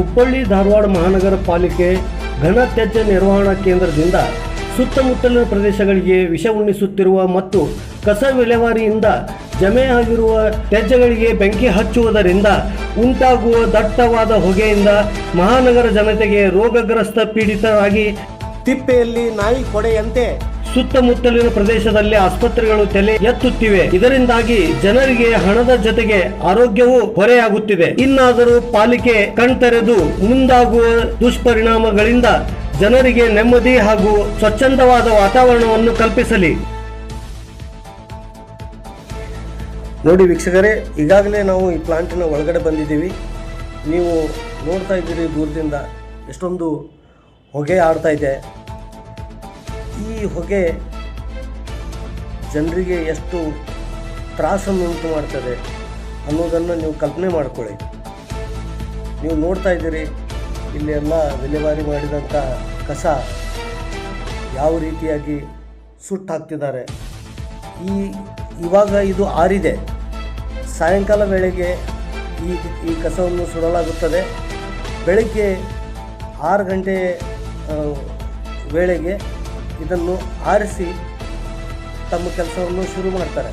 ಹುಬ್ಬಳ್ಳಿ ಧಾರವಾಡ ಮಹಾನಗರ ಪಾಲಿಕೆ ಘನ ತ್ಯಾಜ್ಯ ನಿರ್ವಹಣಾ ಕೇಂದ್ರದಿಂದ ಸುತ್ತಮುತ್ತಲಿನ ಪ್ರದೇಶಗಳಿಗೆ ವಿಷ ಉಣ್ಣಿಸುತ್ತಿರುವ ಮತ್ತು ಕಸ ವಿಲೇವಾರಿಯಿಂದ ಜಮೆ ಆಗಿರುವ ತ್ಯಾಜ್ಯಗಳಿಗೆ ಬೆಂಕಿ ಹಚ್ಚುವುದರಿಂದ ಉಂಟಾಗುವ ದಟ್ಟವಾದ ಹೊಗೆಯಿಂದ ಮಹಾನಗರ ಜನತೆಗೆ ರೋಗಗ್ರಸ್ತ ಪೀಡಿತರಾಗಿ ತಿಪ್ಪೆಯಲ್ಲಿ ನಾಯಿ ಕೊಡೆಯಂತೆ ಸುತ್ತಮುತ್ತಲಿನ ಪ್ರದೇಶದಲ್ಲಿ ಆಸ್ಪತ್ರೆಗಳು ತಲೆ ಎತ್ತುತ್ತಿವೆ. ಇದರಿಂದಾಗಿ ಜನರಿಗೆ ಹಣದ ಜೊತೆಗೆ ಆರೋಗ್ಯವೂ ಹೊರೆಯಾಗುತ್ತಿದೆ. ಇನ್ನಾದರೂ ಪಾಲಿಕೆ ಕಣ್ತೆರೆದು ಮುಂದಾಗುವ ದುಷ್ಪರಿಣಾಮಗಳಿಂದ ಜನರಿಗೆ ನೆಮ್ಮದಿ ಹಾಗೂ ಸ್ವಚ್ಛಂದವಾದ ವಾತಾವರಣವನ್ನು ಕಲ್ಪಿಸಲಿ. ನೋಡಿ ವೀಕ್ಷಕರೇ, ಈಗಾಗಲೇ ನಾವು ಈ ಪ್ಲಾಂಟಿನ ಒಳಗಡೆ ಬಂದಿದ್ದೀವಿ. ನೀವು ನೋಡ್ತಾ ಇದ್ದೀರಿ ದೂರದಿಂದ ಎಷ್ಟೊಂದು ಹೊಗೆ ಆಡ್ತಾ ಇದೆ. ಈ ಹೊಗೆ ಜನರಿಗೆ ಎಷ್ಟು ತ್ರಾಸನ್ನು ಉಂಟು ಮಾಡ್ತದೆ ಅನ್ನೋದನ್ನು ನೀವು ಕಲ್ಪನೆ ಮಾಡಿಕೊಳ್ಳಿ. ನೀವು ನೋಡ್ತಾ ಇದ್ದೀರಿ, ಇಲ್ಲಿ ಎಲ್ಲ ವಿಲೇವಾರಿ ಮಾಡಿದಂಥ ಕಸ ಯಾವ ರೀತಿಯಾಗಿ ಸುಟ್ಟು ಹಾಕ್ತಿದ್ದಾರೆ ಈ ಇವಾಗ ಇದು ಆರಿದೆ. ಸಾಯಂಕಾಲ ವೇಳೆಗೆ ಈ ಈ ಕಸವನ್ನು ಸುಡಲಾಗುತ್ತದೆ. ಬೆಳಗ್ಗೆ ಆರು ಗಂಟೆ ವೇಳೆಗೆ ಇದನ್ನು ಆರಿಸಿ ತಮ್ಮ ಕೆಲಸವನ್ನು ಶುರು ಮಾಡ್ತಾರೆ.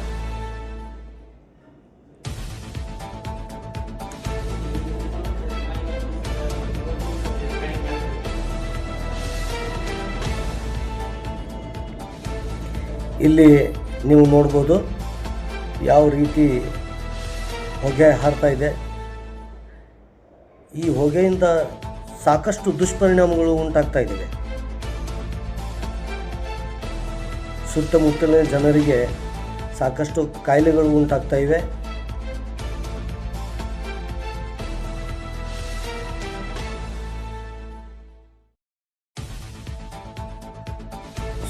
ಇಲ್ಲಿ ನೀವು ನೋಡ್ಬೋದು ಯಾವ ರೀತಿ ಹೊಗೆ ಹಾರ್ತಾ ಇದೆ. ಈ ಹೊಗೆಯಿಂದ ಸಾಕಷ್ಟು ದುಷ್ಪರಿಣಾಮಗಳು ಉಂಟಾಗ್ತಾ ಇದ್ದಾವೆ. ಸುತ್ತಮುತ್ತಲಿನ ಜನರಿಗೆ ಸಾಕಷ್ಟು ಕಾಯಿಲೆಗಳು ಉಂಟಾಗ್ತಾ ಇವೆ.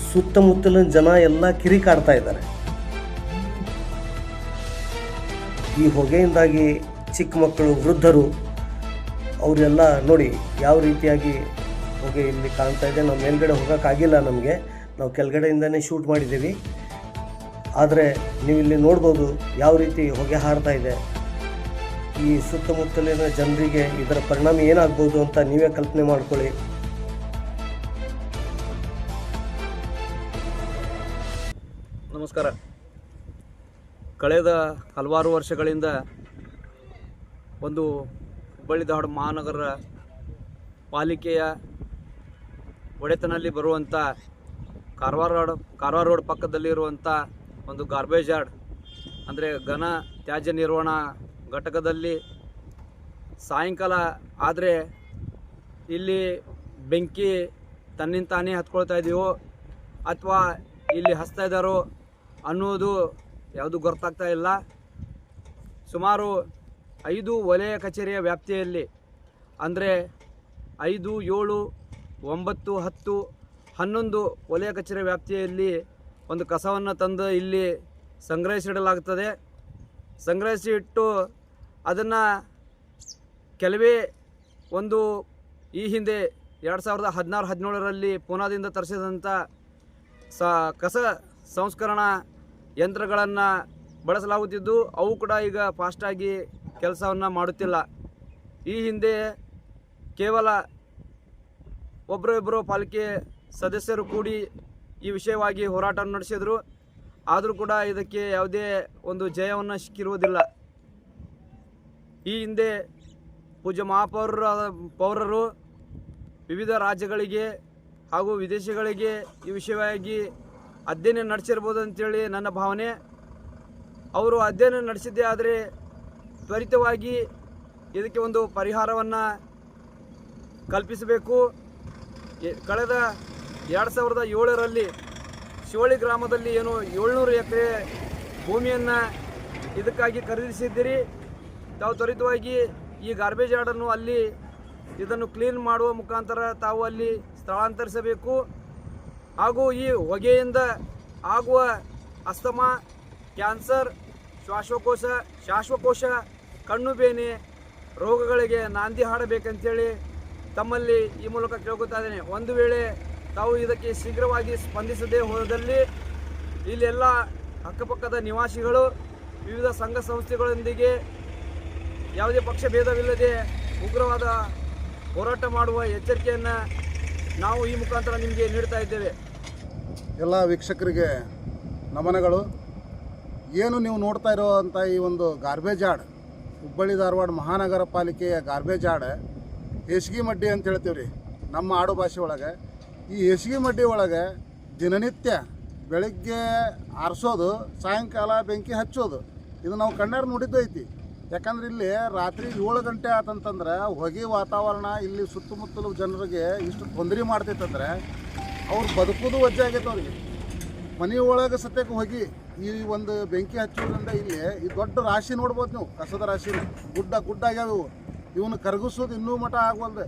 ಸುತ್ತಮುತ್ತಲಿನ ಜನ ಎಲ್ಲ ಕಿರಿಕಾಡ್ತಾ ಇದ್ದಾರೆ. ಈ ಹೊಗೆಯಿಂದಾಗಿ ಚಿಕ್ಕ ಮಕ್ಕಳು, ವೃದ್ಧರು ಅವರೆಲ್ಲ ನೋಡಿ ಯಾವ ರೀತಿಯಾಗಿ ಹೊಗೆ ಇಲ್ಲಿ ಕಾಣ್ತಾ ಇದೆ. ನಾವು ಮೇಲ್ಗಡೆ ಹೋಗೋಕ್ಕಾಗಿಲ್ಲ ನಮಗೆ. ನಾವು ಕೆಳಗಡೆಯಿಂದನೇ ಶೂಟ್ ಮಾಡಿದ್ದೀವಿ. ಆದರೆ ನೀವು ಇಲ್ಲಿ ನೋಡ್ಬೋದು ಯಾವ ರೀತಿ ಹೊಗೆ ಹಾರ್ತಾ ಇದೆ. ಈ ಸುತ್ತಮುತ್ತಲಿನ ಜನರಿಗೆ ಇದರ ಪರಿಣಾಮ ಏನಾಗ್ಬೋದು ಅಂತ ನೀವೇ ಕಲ್ಪನೆ ಮಾಡ್ಕೊಳ್ಳಿ. ನಮಸ್ಕಾರ. ಕಳೆದ ಹಲವಾರು ವರ್ಷಗಳಿಂದ ಒಂದು ಹುಬ್ಬಳ್ಳಿ ಧಾರವಾಡ ಮಹಾನಗರ ಪಾಲಿಕೆಯ ಒಡೆತನಲ್ಲಿ ಬರುವಂಥ ಕಾರವಾರ ರೋಡ್ ಕಾರವಾರ ರೋಡ್ ಪಕ್ಕದಲ್ಲಿರುವಂಥ ಒಂದು ಗಾರ್ಬೇಜ್ ಯಾರ್ಡ್ ಅಂದರೆ ಘನ ತ್ಯಾಜ್ಯ ನಿರ್ವಹಣಾ ಘಟಕದಲ್ಲಿ ಸಾಯಂಕಾಲ ಆದರೆ ಇಲ್ಲಿ ಬೆಂಕಿ ತನ್ನಿಂದ ತಾನೇ ಹತ್ಕೊಳ್ತಾ ಇದೆಯೋ ಅಥವಾ ಇಲ್ಲಿ ಹಚ್ತಾ ಇದ್ದಾರೋ ಅನ್ನೋದು ಯಾವುದು ಗೊತ್ತಾಗ್ತಾ ಇಲ್ಲ. ಸುಮಾರು ಐದು ವಲಯ ಕಚೇರಿಯ ವ್ಯಾಪ್ತಿಯಲ್ಲಿ, ಅಂದರೆ ಐದು, ಏಳು, ಒಂಬತ್ತು, ಹತ್ತು ಹನ್ನೊಂದು ವಲಯ ಕಚೇರಿ ವ್ಯಾಪ್ತಿಯಲ್ಲಿ ಒಂದು ಕಸವನ್ನು ತಂದು ಇಲ್ಲಿ ಸಂಗ್ರಹಿಸಿಡಲಾಗುತ್ತದೆ ಸಂಗ್ರಹಿಸಿ ಇಟ್ಟು ಅದನ್ನು ಕೆಲವೇ ಒಂದು ಈ ಹಿಂದೆ ಎರಡು ಸಾವಿರದ ಹದಿನಾರು ಹದಿನೇಳರಲ್ಲಿ ಪೂನಾದಿಂದ ತರಿಸಿದಂಥ ಸ ಕಸ ಸಂಸ್ಕರಣಾ ಯಂತ್ರಗಳನ್ನು ಬಳಸಲಾಗುತ್ತಿದ್ದು, ಅವು ಕೂಡ ಈಗ ಫಾಸ್ಟಾಗಿ ಕೆಲಸವನ್ನು ಮಾಡುತ್ತಿಲ್ಲ. ಈ ಹಿಂದೆ ಕೇವಲ ಒಬ್ಬರು ಇಬ್ಬರು ಪಾಲಿಕೆ ಸದಸ್ಯರು ಕೂಡಿ ಈ ವಿಷಯವಾಗಿ ಹೋರಾಟ ನಡೆಸಿದರು. ಆದರೂ ಕೂಡ ಇದಕ್ಕೆ ಯಾವುದೇ ಒಂದು ಜಯವನ್ನು ಸಿಕ್ಕಿರುವುದಿಲ್ಲ. ಈ ಹಿಂದೆ ಪೂಜ್ಯ ಮಹಾಪೌರರ, ಪೌರರು ವಿವಿಧ ರಾಜ್ಯಗಳಿಗೆ ಹಾಗೂ ವಿದೇಶಗಳಿಗೆ ಈ ವಿಷಯವಾಗಿ ಅಧ್ಯಯನ ನಡೆಸಿರ್ಬೋದು ಅಂತೇಳಿ ನನ್ನ ಭಾವನೆ. ಅವರು ಅಧ್ಯಯನ ನಡೆಸಿದ್ದೇ ಆದರೆ ತ್ವರಿತವಾಗಿ ಇದಕ್ಕೆ ಒಂದು ಪರಿಹಾರವನ್ನು ಕಲ್ಪಿಸಬೇಕು. ಕಳೆದ ಎರಡು ಸಾವಿರದ ಏಳರಲ್ಲಿ ಶಿವಳ್ಳಿ ಗ್ರಾಮದಲ್ಲಿ ಏನು ಏಳ್ನೂರು ಎಕರೆ ಭೂಮಿಯನ್ನು ಇದಕ್ಕಾಗಿ ಖರೀದಿಸಿದ್ದೀರಿ. ತಾವು ತ್ವರಿತವಾಗಿ ಈ ಗಾರ್ಬೇಜ್ ಯಾರ್ಡನ್ನು ಅಲ್ಲಿ ಇದನ್ನು ಕ್ಲೀನ್ ಮಾಡುವ ಮುಖಾಂತರ ತಾವು ಅಲ್ಲಿ ಸ್ಥಳಾಂತರಿಸಬೇಕು. ಹಾಗೂ ಈ ಹೊಗೆಯಿಂದ ಆಗುವ ಅಸ್ತಮಾ, ಕ್ಯಾನ್ಸರ್, ಶ್ವಾಸಕೋಶ ಶ್ವಾಸಕೋಶ, ಕಣ್ಣು ಬೇನೆ ರೋಗಗಳಿಗೆ ನಾಂದಿ ಹಾಡಬೇಕಂತೇಳಿ ತಮ್ಮಲ್ಲಿ ಈ ಮೂಲಕ ಕೇಳ್ಕೊತಾ ಇದ್ದೇನೆ. ಒಂದು ವೇಳೆ ತಾವು ಇದಕ್ಕೆ ಶೀಘ್ರವಾಗಿ ಸ್ಪಂದಿಸದೇ ಹೋದಲ್ಲಿ ಇಲ್ಲೆಲ್ಲ ಅಕ್ಕಪಕ್ಕದ ನಿವಾಸಿಗಳು, ವಿವಿಧ ಸಂಘ ಸಂಸ್ಥೆಗಳೊಂದಿಗೆ ಯಾವುದೇ ಪಕ್ಷ ಭೇದವಿಲ್ಲದೆ ಉಗ್ರವಾದ ಹೋರಾಟ ಮಾಡುವ ಎಚ್ಚರಿಕೆಯನ್ನು ನಾವು ಈ ಮುಖಾಂತರ ನಿಮಗೆ ನೀಡ್ತಾ ಇದ್ದೇವೆ. ಎಲ್ಲ ವೀಕ್ಷಕರಿಗೆ ನಮನಗಳು. ಏನು ನೀವು ನೋಡ್ತಾ ಇರೋವಂಥ ಈ ಒಂದು ಗಾರ್ಬೇಜ್ ಆಡ್, ಹುಬ್ಬಳ್ಳಿ ಧಾರವಾಡ ಮಹಾನಗರ ಪಾಲಿಕೆಯ ಗಾರ್ಬೇಜ್ ಆಡ್ ಹೇಸಿಗೆ ಮಡ್ಡಿ ಅಂತ ಹೇಳ್ತೀವಿ ರೀ ನಮ್ಮ ಆಡು ಭಾಷೆ ಒಳಗೆ. ಈ ಹೇಸಿಗೆ ಮಡ್ಡಿ ಒಳಗೆ ದಿನನಿತ್ಯ ಬೆಳಗ್ಗೆ ಆರಿಸೋದು, ಸಾಯಂಕಾಲ ಬೆಂಕಿ ಹಚ್ಚೋದು. ಇದು ನಾವು ಕಣ್ಣಾರು ನೋಡಿದ್ದು ಐತಿ. ಯಾಕಂದ್ರೆ ಇಲ್ಲಿ ರಾತ್ರಿ ಏಳು ಗಂಟೆ ಆತಂತಂದ್ರೆ ಹೊಗೆ ವಾತಾವರಣ, ಇಲ್ಲಿ ಸುತ್ತಮುತ್ತಲು ಜನರಿಗೆ ಇಷ್ಟು ತೊಂದರೆ ಮಾಡ್ತೈತಂದ್ರೆ ಅವ್ರು ಬದುಕೋದು ವಜ್ಜೆ ಆಗೈತೆ ಅವ್ರಿಗೆ. ಮನೆ ಒಳಗೆ ಸತ್ಯಕ್ಕೆ ಹೋಗಿ ಈ ಒಂದು ಬೆಂಕಿ ಹಚ್ಚೋದ್ರಿಂದ ಇಲ್ಲಿ ಈ ದೊಡ್ಡ ರಾಶಿ ನೋಡ್ಬೋದು ನೀವು, ಕಸದ ರಾಶಿ ಗುಡ್ಡ ಗುಡ್ಡ ಆಗ್ಯಾವ ಇವನು ಕರಗಿಸೋದು ಇನ್ನೂ ಮಠ ಆಗವಲ್ದು.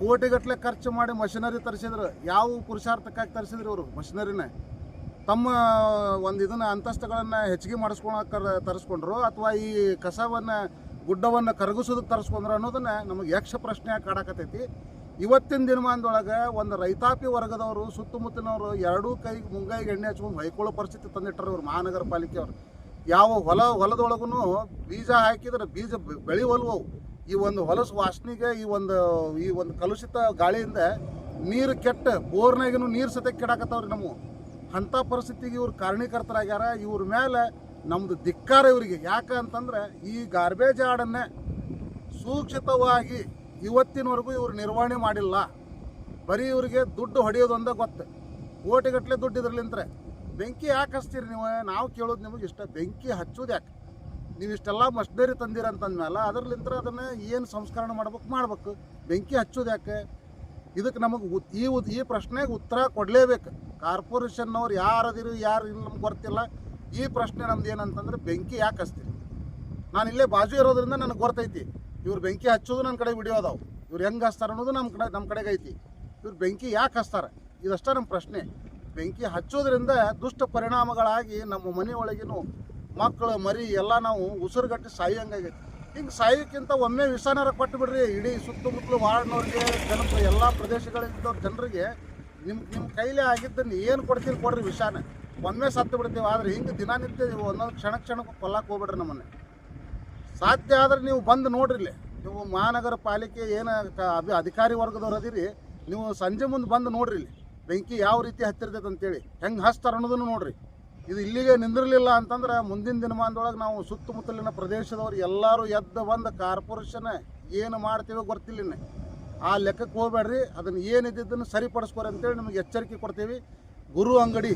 ಕೋಟಿಗಟ್ಟಲೆ ಖರ್ಚು ಮಾಡಿ ಮಷಿನರಿ ತರಿಸಿದ್ರು ಯಾವ ಪುರುಷಾರ್ಥಕ್ಕಾಗಿ ತರಿಸಿದ್ರು ಇವರು ಮಷಿನರಿನ? ತಮ್ಮ ಒಂದು ಇದನ್ನ ಅಂತಸ್ತುಗಳನ್ನು ಹೆಚ್ಚಿಗೆ ಮಾಡಿಸ್ಕೊಳಕ್ಕೆ ತರಿಸ್ಕೊಂಡ್ರು ಅಥವಾ ಈ ಕಸವನ್ನು, ಗುಡ್ಡವನ್ನು ಕರಗಿಸೋದಕ್ಕೆ ತರಿಸ್ಕೊಂಡ್ರು ಅನ್ನೋದನ್ನ ನಮಗೆ ಯಕ್ಷ ಪ್ರಶ್ನೆ ಕಾಡಕತ್ತೈತಿ ಇವತ್ತಿನ ದಿನಮಾನದೊಳಗೆ ಒಂದು ರೈತಾಪಿ ವರ್ಗದವರು, ಸುತ್ತಮುತ್ತಲಿನವರು ಎರಡೂ ಕೈಗೆ ಮುಂಗೈಗೆ ಎಣ್ಣೆ ಹಚ್ಕೊಂಡು ಹೊಯ್ಕೊಳ್ಳೋ ಪರಿಸ್ಥಿತಿ ತಂದಿಟ್ಟರು ಇವರು ಮಹಾನಗರ ಪಾಲಿಕೆಯವರು ಯಾವ ಹೊಲ ಹೊಲದೊಳಗೂ ಬೀಜ ಹಾಕಿದ್ರೆ ಬೀಜ ಬೆಳಿವಲ್ವವು. ಈ ಒಂದು ಹೊಲಸು ವಾಸನೆಗೆ ಈ ಒಂದು ಈ ಒಂದು ಕಲುಷಿತ ಗಾಳಿಯಿಂದ ನೀರು ಕೆಟ್ಟ, ಬೋರ್ನಾಗಿನೂ ನೀರು ಸತೆ ಕೆಡಾಕತ್ತವ್ರಿ ನಮ್ಮ ಅಂಥ ಪರಿಸ್ಥಿತಿಗೆ ಇವ್ರು ಕಾರಣೀಕರ್ತರಾಗ್ಯಾರ. ಇವ್ರ ಮೇಲೆ ನಮ್ಮದು ಧಿಕ್ಕಾರ ಇವರಿಗೆ. ಯಾಕೆ ಅಂತಂದ್ರೆ ಈ ಗಾರ್ಬೇಜ್ ಹಾಡನ್ನೇ ಸೂಕ್ಷಿತವಾಗಿ ಇವತ್ತಿನವರೆಗೂ ಇವರು ನಿರ್ವಹಣೆ ಮಾಡಿಲ್ಲ. ಬರೀ ಇವರಿಗೆ ದುಡ್ಡು ಹೊಡೆಯೋದೊಂದೇ ಗೊತ್ತು. ಕೋಟಿಗಟ್ಟಲೆ ದುಡ್ಡು ಇದ್ರಲಿಂತ್ರೆ ಬೆಂಕಿ ಯಾಕೆ ಹಚ್ತೀರಿ ನೀವು? ನಾವು ಕೇಳೋದು ನಿಮಗೆ ಇಷ್ಟ. ಬೆಂಕಿ ಹಚ್ಚೋದು ಯಾಕೆ? ನೀವು ಇಷ್ಟೆಲ್ಲ ಮಷ್ನರಿ ತಂದಿರಂತಂದ್ಮೇಲೆ ಅದರ್ಲಿಂತ್ರ ಅದನ್ನು ಏನು ಸಂಸ್ಕರಣೆ ಮಾಡ್ಬೇಕು ಮಾಡ್ಬೇಕು. ಬೆಂಕಿ ಹಚ್ಚೋದು ಯಾಕೆ? ಇದಕ್ಕೆ ನಮಗೆ ಈ ಈ ಪ್ರಶ್ನೆಗೆ ಉತ್ತರ ಕೊಡಲೇಬೇಕು. ಕಾರ್ಪೊರೇಷನ್ನವ್ರು ಯಾರದಿರು, ಯಾರು ಇಲ್ಲ ನಮ್ಗೆ ಗೊತ್ತಿಲ್ಲ. ಈ ಪ್ರಶ್ನೆ ನಮ್ದು ಏನಂತಂದ್ರೆ ಬೆಂಕಿ ಯಾಕೆ ಹಚ್ತೀರಿ? ನಾನು ಇಲ್ಲೇ ಬಾಜು ಇರೋದ್ರಿಂದ ನನಗೆ ಗೊತ್ತೈತಿ ಇವ್ರು ಬೆಂಕಿ ಹಚ್ಚೋದು ನನ್ನ ಕಡೆ ವಿಡಿಯೋ ಅದಾವು. ಇವ್ರು ಹೆಂಗೆ ಹಚ್ತಾರೆ ಅನ್ನೋದು ನಮ್ಮ ಕಡೆ ನಮ್ಮ ಕಡೆಗೆ ಐತಿ. ಇವ್ರು ಬೆಂಕಿ ಯಾಕೆ ಹಚ್ತಾರೆ? ಇದಷ್ಟೇ ನಮ್ಮ ಪ್ರಶ್ನೆ. ಬೆಂಕಿ ಹಚ್ಚೋದ್ರಿಂದ ದುಷ್ಟ ಪರಿಣಾಮಗಳಾಗಿ ನಮ್ಮ ಮನೆಯೊಳಗಿನ ಮಕ್ಕಳು ಮರಿ ಎಲ್ಲ ನಾವು ಉಸಿರುಗಟ್ಟಿ ಸಾಯೋಂಗಾಗೈತಿ ಹಿಂಗೆ ಸಾಯೋಕ್ಕಿಂತ ಒಮ್ಮೆ ವಿಷಾನಾರ ಕೊಟ್ಟು ಬಿಡ್ರಿ ಇಡೀ ಸುತ್ತಮುತ್ತಲು ವಾರ್ಡ್ನವ್ರಿಗೆ ಜನ ಎಲ್ಲ ಪ್ರದೇಶಗಳಿದ್ದವ್ರ ಜನರಿಗೆ ನಿಮ್ಮ ನಿಮ್ಮ ಕೈಲೇ ಆಗಿದ್ದನ್ನು ಏನು ಕೊಡ್ತೀರಿ ಕೊಡ್ರಿ ವಿಷಾನ. ಒಮ್ಮೆ ಸತ್ತು ಬಿಡ್ತೀವಿ, ಆದ್ರೆ ಹಿಂಗೆ ದಿನನಿತ್ಯ ನೀವು ಒಂದೊಂದು ಕ್ಷಣ ಕ್ಷಣಕ್ಕೂ ಕೊಲ್ಲಕ್ಕೆ ಹೋಗ್ಬಿಡ್ರಿ ನಮ್ಮನ್ನು. ಸಾಧ್ಯ ಆದ್ರೆ ನೀವು ಬಂದು ನೋಡ್ರಿ ಇಲ್ಲಿ. ನೀವು ಮಹಾನಗರ ಪಾಲಿಕೆ ಏನು ಅಭಿ, ಅಧಿಕಾರಿ ವರ್ಗದವ್ರು ಅದಿರಿ, ನೀವು ಸಂಜೆ ಮುಂದೆ ಬಂದು ನೋಡ್ರಿ ಇಲ್ಲಿ. ಬೆಂಕಿ ಯಾವ ರೀತಿ ಹತ್ತಿರ್ತೈತೆ ಅಂತೇಳಿ. ಹೆಂಗೆ ಹಚ್ತಾರೆ ಅನ್ನೋದನ್ನು ನೋಡ್ರಿ. ಇದು ಇಲ್ಲಿಗೆ ನಿಂದಿರಲಿಲ್ಲ ಅಂತಂದ್ರೆ ಮುಂದಿನ ದಿನಮಾನದೊಳಗೆ ನಾವು ಸುತ್ತಮುತ್ತಲಿನ ಪ್ರದೇಶದವ್ರು ಎಲ್ಲರೂ ಎದ್ದು ಬಂದು ಕಾರ್ಪೊರೇಷನ್ ಏನು ಮಾಡ್ತೀವೋ ಗೊತ್ತಿಲ್ಲ. ಆ ಲೆಕ್ಕಕ್ಕೆ ಹೋಗ್ಬೇಡ್ರಿ, ಅದನ್ನು ಏನಿದ್ದನ್ನು ಸರಿಪಡಿಸ್ಕೊರಿ ಅಂತೇಳಿ ನಿಮಗೆ ಎಚ್ಚರಿಕೆ ಕೊಡ್ತೀವಿ ಗುರು ಅಂಗಡಿ